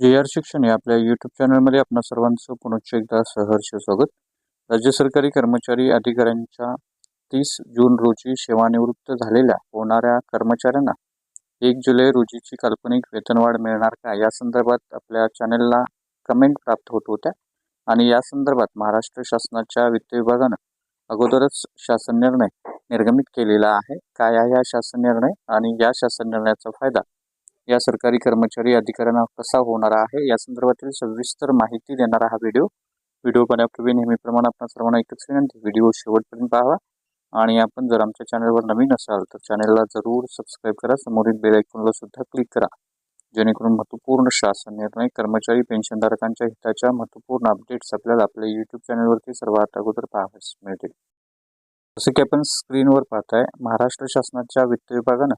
जे आर शिक्षण या आपल्या यूट्यूब चॅनलमध्ये आपणा सर्वांचं पुनश्च एकदा सहर्ष स्वागत. राज्य सरकारी कर्मचारी अधिकाऱ्यांच्या तीस जून रोजी सेवानिवृत्त झालेल्या होणाऱ्या कर्मचाऱ्यांना एक जुलै रोजीची काल्पनिक वेतनवाढ मिळणार का? या संदर्भात आपल्या चॅनलला कमेंट प्राप्त होत होत्या. आणि या संदर्भात महाराष्ट्र शासनाच्या वित्त विभागानं अगोदरच शासन निर्णय निर्गमित केलेला आहे. काय आहे हा शासन निर्णय? आणि या शासन निर्णयाचा फायदा या सरकारी कर्मचारी अधिकाऱ्यांना कसा होणार आहे या संदर्भातील सविस्तर माहिती देणारा हा व्हिडिओ. व्हिडिओ पाहण्यापूर्वी नेहमीप्रमाणे आपण सर्वांना एकच विनंती व्हिडिओ शेवटपर्यंत पाहावा. आणि आपण जर आमच्या चॅनलवर नवीन असाल तर चॅनलला जरूर सबस्क्राईब करा. समोरील बेल आयकॉनला सुद्धा क्लिक करा. जेणेकरून महत्त्वपूर्ण शासन निर्णय कर्मचारी पेन्शनधारकांच्या हिताच्या महत्त्वपूर्ण अपडेट्स आपल्याला आपल्या यूट्यूब चॅनलवरती सर्वात अगोदर पाहावयास मिळतील. जसं की आपण स्क्रीनवर पाहताय महाराष्ट्र शासनाच्या वित्त विभागानं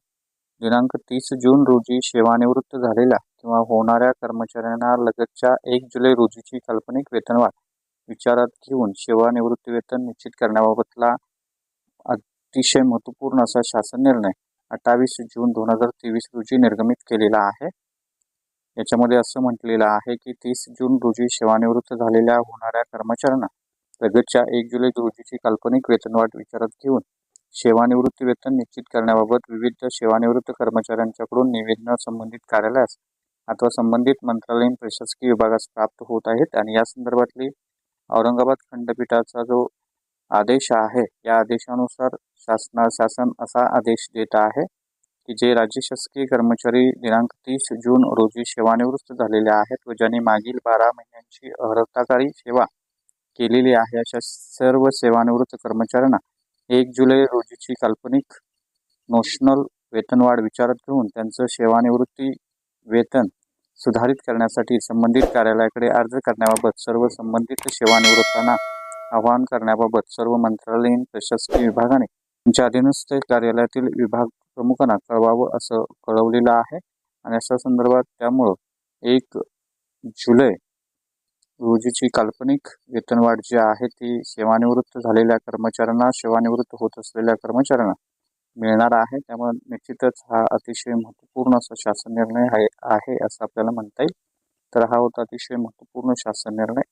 दिनांक तीस जून रोजी सेवानिवृत्त झालेल्या किंवा होणाऱ्या कर्मचाऱ्यांना लगतच्या एक जुलै रोजीची काल्पनिक वेतनवाढ विचारात घेऊन सेवानिवृत्ती वेतन निश्चित करण्याबाबतला अतिशय महत्त्वपूर्ण असा शासन निर्णय अठ्ठावीस जून दोन हजार तेवीस रोजी निर्गमित केलेला आहे. याच्यामध्ये असं म्हटलेलं आहे की तीस जून रोजी सेवानिवृत्त झालेल्या होणाऱ्या कर्मचाऱ्यांना लगतच्या एक जुलै रोजीची काल्पनिक वेतनवाढ विचारात घेऊन सेवानिवृत्ती वेतन निश्चित करण्याबाबत विविध सेवानिवृत्त कर्मचाऱ्यांच्याकडून निवेदन संबंधित कार्यालयास अथवा संबंधित मंत्रालयीन प्रशासकीय विभागास प्राप्त होत आहेत आणि या संदर्भातली औरंगाबाद खंडपीठाचा जो आदेश आहे या आदेशानुसार शासना शासन असा आदेश देत आहे की जे राज्य शासकीय कर्मचारी दिनांक तीस जून रोजी सेवानिवृत्त झालेले आहेत व ज्यांनी मागील बारा महिन्यांची अर्हताकारी सेवा केलेली आहे अशा सर्व सेवानिवृत्त कर्मचाऱ्यांना एक जुलै रोजीची काल्पनिक नोशनल वेतनवाढ विचारात घेऊन त्यांचं सेवानिवृत्ती वेतन सुधारित करण्यासाठी संबंधित कार्यालयाकडे अर्ज करण्याबाबत सर्व संबंधित सेवानिवृत्तांना आवाहन करण्याबाबत सर्व मंत्रालयीन प्रशासकीय विभागाने त्यांच्या अधीनस्थ कार्यालयातील विभाग प्रमुखांना कळवावं असं कळवलेलं आहे. आणि अशा संदर्भात त्यामुळं एक जुलै रोजीची काल्पनिक वेतनवाढ जी आहे ती सेवानिवृत्त झालेल्या कर्मचाऱ्यांना सेवानिवृत्त होत असलेल्या कर्मचाऱ्यांना मिळणार आहे. त्यामुळे निश्चितच हा अतिशय महत्त्वपूर्ण असा शासन निर्णय आहे आहे असं आपल्याला म्हणता येईल. तर हा होता अतिशय महत्त्वपूर्ण शासन निर्णय.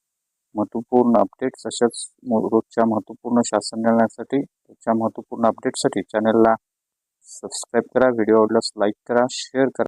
महत्त्वपूर्ण अपडेट तसेच रोजच्या महत्त्वपूर्ण शासन निर्णयासाठी रोजच्या महत्त्वपूर्ण अपडेटसाठी चॅनलला सबस्क्राईब करा व्हिडिओ आवडल्यास लाईक करा शेअर करा.